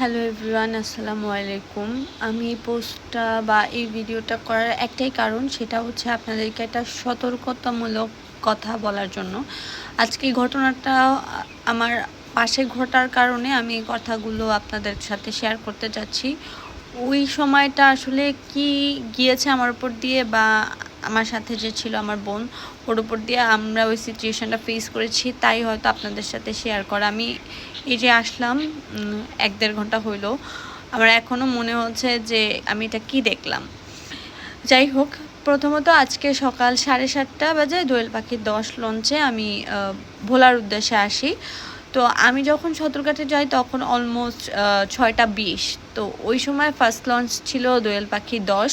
Hello everyone আসসালামু আলাইকুম। আমি এই পোস্টটা বা এই ভিডিওটা করার একটাই কারণ, সেটা হচ্ছে আপনাদেরকে একটা সতর্কতামূলক কথা বলার জন্য। আজকে এই ঘটনাটা আমার পাশে ঘটার কারণে আমি এই কথাগুলো আপনাদের সাথে শেয়ার করতে যাচ্ছি। ওই সময়টা আসলে কি গিয়েছে আমার উপর দিয়ে বা আমার সাথে যে ছিল আমার বোন, ওর উপর দিয়ে আমরা ওই সিচুয়েশানটা ফেস করেছি, তাই হয়তো আপনাদের সাথে শেয়ার করা। আমি এই যে আসলাম এক দেড় ঘণ্টা হইল, আমার এখনও মনে হচ্ছে যে আমি এটা কি দেখলাম। যাই হোক, প্রথমত আজকে সকাল সাড়ে সাতটা বাজে দোয়েল পাখির দশ লঞ্চে আমি ভোলার উদ্দেশ্যে আসি। তো আমি যখন সদরঘাটে যাই, তখন অলমোস্ট ছয়টা বিশ। তো ওই সময় ফার্স্ট লঞ্চ ছিল দোয়েল পাখি দশ,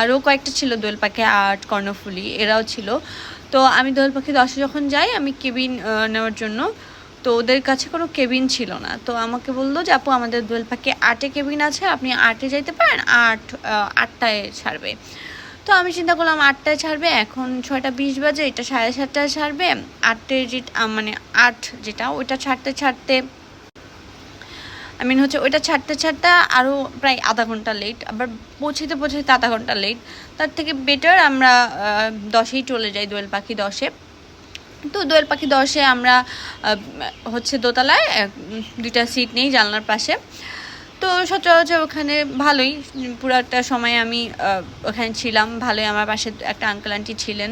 আরও কয়েকটা ছিল দোয়েল পাখি আট, কর্ণফুলি, এরাও ছিল। তো আমি দোয়েল পাখি দশে যখন যাই, আমি কেবিন নেওয়ার জন্য। তো ওদের কাছে কোনো কেবিন ছিল না। তো আমাকে বলল যে, আপু, আমাদের দোয়েল পাখি আটে কেবিন আছে, আপনি আটে যাইতে পারেন, আট আটটায় ছাড়বে। তো আমি চিন্তা করলাম আটটায় ছাড়বে, এখন ছয়টা বিশ বাজে, এটা সাড়ে সাতটায় ছাড়বে। আটটে যে মানে আট যেটা, ওইটা ছাড়তে ছাড়তে আই মিন হচ্ছে ওইটা ছাড়তে ছাড়তে আরও প্রায় আধা ঘণ্টা লেট আবার পৌঁছতে পৌঁছতে আধা ঘণ্টা লেট তার থেকে বেটার আমরা দশেই চলে যাই দোয়েল পাখি দশে। তো দোয়েল পাখি দশে আমরা হচ্ছে দোতলায় দুইটা সিট নেই জানলার পাশে। তো সচরাচর ওখানে ভালোই। পুরো একটা সময় আমি ওখানে ছিলাম। ভালোই আমার পাশে একটা আঙ্কেল আন্টি ছিলেন।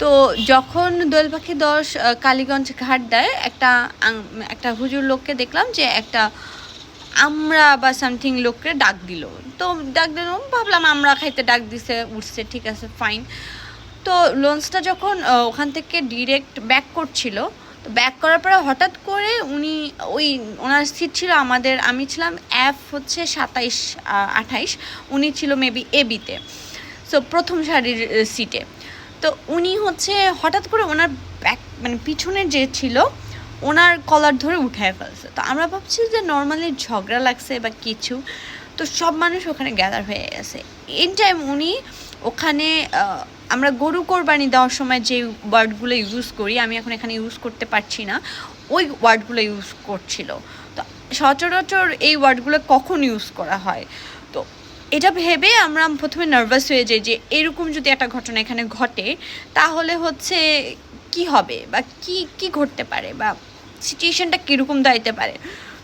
তো যখন দোয়েল পাখি দশ কালীগঞ্জ ঘাট দেয়, একটা একটা হুজুর লোককে দেখলাম যে একটা আমরা বা সামথিং লোককে ডাক দিল। তো ডাক দিল, ভাবলাম আমরা খাইতে ডাক দিছে, উঠছে, ঠিক আছে ফাইন তো লঞ্চটা যখন ওখান থেকে ডিরেক্ট ব্যাক করছিল ব্যাক করার পরে হঠাৎ করে উনি ওই ওনার সিট ছিল আমাদের, আমি ছিলাম অ্যাপ হচ্ছে সাতাইশ আঠাইশ, উনি ছিল মেবি এবিতে সো প্রথম সারির সিটে তো উনি হচ্ছে হঠাৎ করে ওনার ব্যাক মানে পিছনের যে ছিল, ওনার কলার ধরে উঠায় ফেলছে। তো আমরা ভাবছি যে নর্মালি ঝগড়া লাগছে বা কিছু, তো সব মানুষ ওখানে গ্যাদার হয়ে গেছে। ইন টাইম উনি ওখানে আমরা গরু কোরবানি দেওয়ার সময় যে ওয়ার্ডগুলো ইউজ করি, আমি এখন এখানে ইউজ করতে পারছি না, ওই ওয়ার্ডগুলো ইউজ করছিল। তো সচরাচর এই ওয়ার্ডগুলো কখন ইউজ করা হয়? তো এটা ভেবে আমরা প্রথমে নার্ভাস হয়ে যাই যে এরকম যদি একটা ঘটনা এখানে ঘটে, তাহলে হচ্ছে কি হবে বা কি কি ঘটতে পারে বা সিচুয়েশানটা কীরকম দাঁড়াইতে পারে?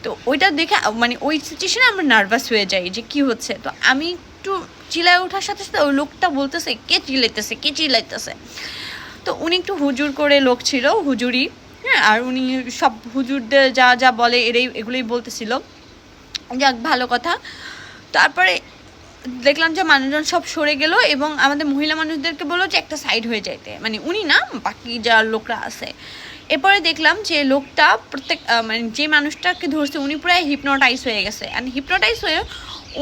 তো ওইটা দেখে মানে ওই সিচুয়েশানে আমরা নার্ভাস হয়ে যাই যে কি হচ্ছে। তো আমি একটু চিল্লায় ওঠার সাথে সাথে ওই লোকটা বলতেছে, কে চিলাইতেছে? কে চিলাইতেছে? তো উনি একটু হুজুর করে লোক ছিল, হুজুরি হ্যাঁ আর উনি সব হুজুরদের যা যা বলে এরাই, এগুলোই বলতেছিল। যাক, ভালো কথা। তারপরে দেখলাম যে মানুষজন সব সরে গেল এবং আমাদের মহিলা মানুষদেরকে বলল যে একটা সাইড হয়ে যাইতে। মানে উনি না, বাকি যা লোকরা আছে। এরপরে দেখলাম যে লোকটা প্রত্যেক মানে যে মানুষটাকে ধরছে, উনি প্রায় হিপনোটাইজ হয়ে গেছে। অ্যান্ড হিপনোটাইজ হয়ে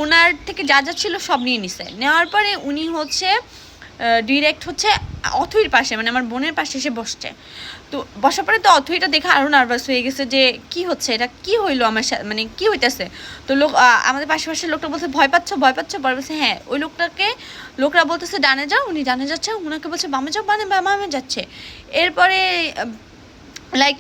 ওনার থেকে যা যা ছিল সব নিয়ে নিছে। নেওয়ার পরে উনি হচ্ছে ডিরেক্ট হচ্ছে অথইর পাশে মানে আমার বোনের পাশে এসে বসছে। তো বসার পরে তো অথইটা দেখে আরও নার্ভাস হয়ে গেছে যে, কি হচ্ছে? এটা কি হইল আমার সাথে মানে কি হইতেছে? তো লোক আমাদের পাশে লোকটা বলছে, ভয় পাচ্ছ ভয় পাচ্ছ? পরে বলছে হ্যাঁ। ওই লোকটাকে, লোকরা বলতেছে, ডানে যাও। উনি ডানে যাচ্ছে ওনাকে বলছে, বামে যাও। বামে বামে যাচ্ছে। এরপরে লাইক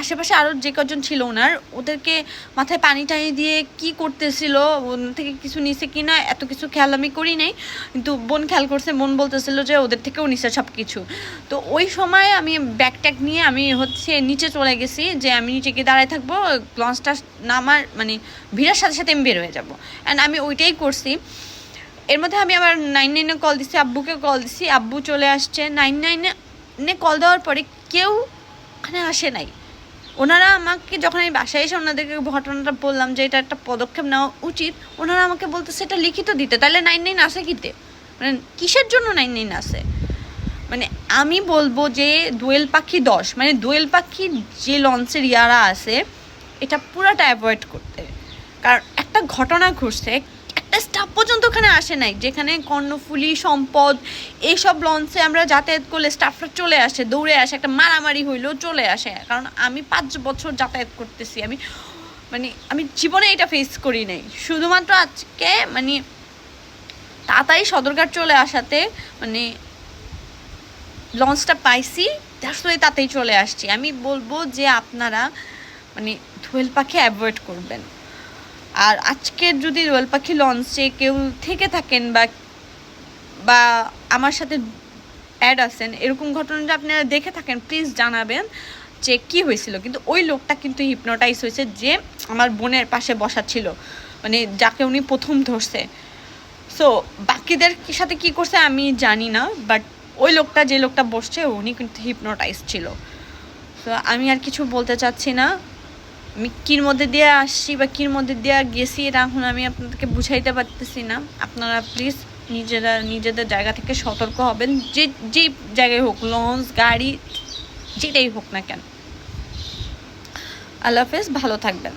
আশেপাশে আরও যে কজন ছিল ওনার, ওদেরকে মাথায় পানি টানি দিয়ে কি করতেছিল, ওন থেকে কিছু নিছে কি না, এত কিছু খেয়াল আমি করি নাই। কিন্তু বোন খেয়াল করছে, বোন বলতেছিল যে ওদের থেকেও নিছে সব কিছু তো ওই সময় আমি ব্যাগ ট্যাগ নিয়ে আমি হচ্ছে নিচে চলে গেছি, যে আমি নিচে গিয়ে দাঁড়ায় থাকব লঞ্চটা নামার মানে ভিড়ের সাথে সাথে আমি বের হয়ে যাব। অ্যান্ড আমি ওইটাই করছি। এর মধ্যে আমি আবার নাইন নাইনে কল দিছি, আব্বুকে কল দিছি, আব্বু চলে আসছে। নাইন নাইনে কল দেওয়ার পরে কেউ ওখানে আসে নাই। ওনারা আমাকে যখন আমি বাসায় এসে ওনাদেরকে ঘটনাটা বললাম যে এটা একটা পদক্ষেপ নেওয়া উচিত, ওনারা আমাকে বলতে সেটা লিখিত দিতে। তাহলে নাইন নাইন আসে কিতে? মানে কিসের জন্য নাইন নাইন আসে মানে আমি বলব যে দোয়েল পাখি দশ মানে দোয়েল পাখি যে লঞ্চের ইয়ারা আছে, এটা পুরাটা অ্যাভয়েড করতে। কারণ একটা ঘটনা ঘটছে স্টাফ পর্যন্ত ওখানে আসে নাই। যেখানে কর্ণফুলি, সম্পদ এইসব লঞ্চে আমরা যাতায়াত করলে স্টাফরা চলে আসে, দৌড়ে আসে, একটা মারামারি হইলেও চলে আসে। কারণ আমি পাঁচ বছর যাতায়াত করতেছি। আমি মানে আমি জীবনে এটা ফেস করি নাই। শুধুমাত্র আজকে মানে তাড়াতাড়ি সদরঘাট চলে আসাতে মানে লঞ্চটা পাইছি ওয়ে তাতেই চলে আসছি। আমি বলব যে আপনারা মানে দোয়েল পাখি অ্যাভয়েড করবেন। আর আজকের যদি রোয়েল পাখি লঞ্চে কেউ থেকে থাকেন বা বা আমার সাথে অ্যাড আছেন, এরকম ঘটনাটা আপনারা দেখে থাকেন প্লিজ জানাবেন যে কি হয়েছিল। কিন্তু ওই লোকটা কিন্তু হিপনোটাইজ হয়েছে যে আমার বোনের পাশে বসা ছিল মানে যাকে উনি প্রথম ধরছে। সো বাকিদের সাথে কি করছে আমি জানি না বাট ওই লোকটা, যে লোকটা বসছে, উনি কিন্তু হিপনোটাইজ ছিল। তো আমি আর কিছু বলতে চাচ্ছি না। আমি কির মধ্যে দিয়ে আসছি বা কির মধ্যে দিয়ে গেছি এটা এখন আমি আপনাদেরকে বুঝাইতে পারতেছি না। আপনারা প্লিজ নিজেরা, নিজেদের জায়গা থেকে সতর্ক হবেন। যে যে জায়গায় হোক লঞ্চ গাড়ি, যেটাই হোক না কেন। আল্লাহ হাফেজ, ভালো থাকবেন।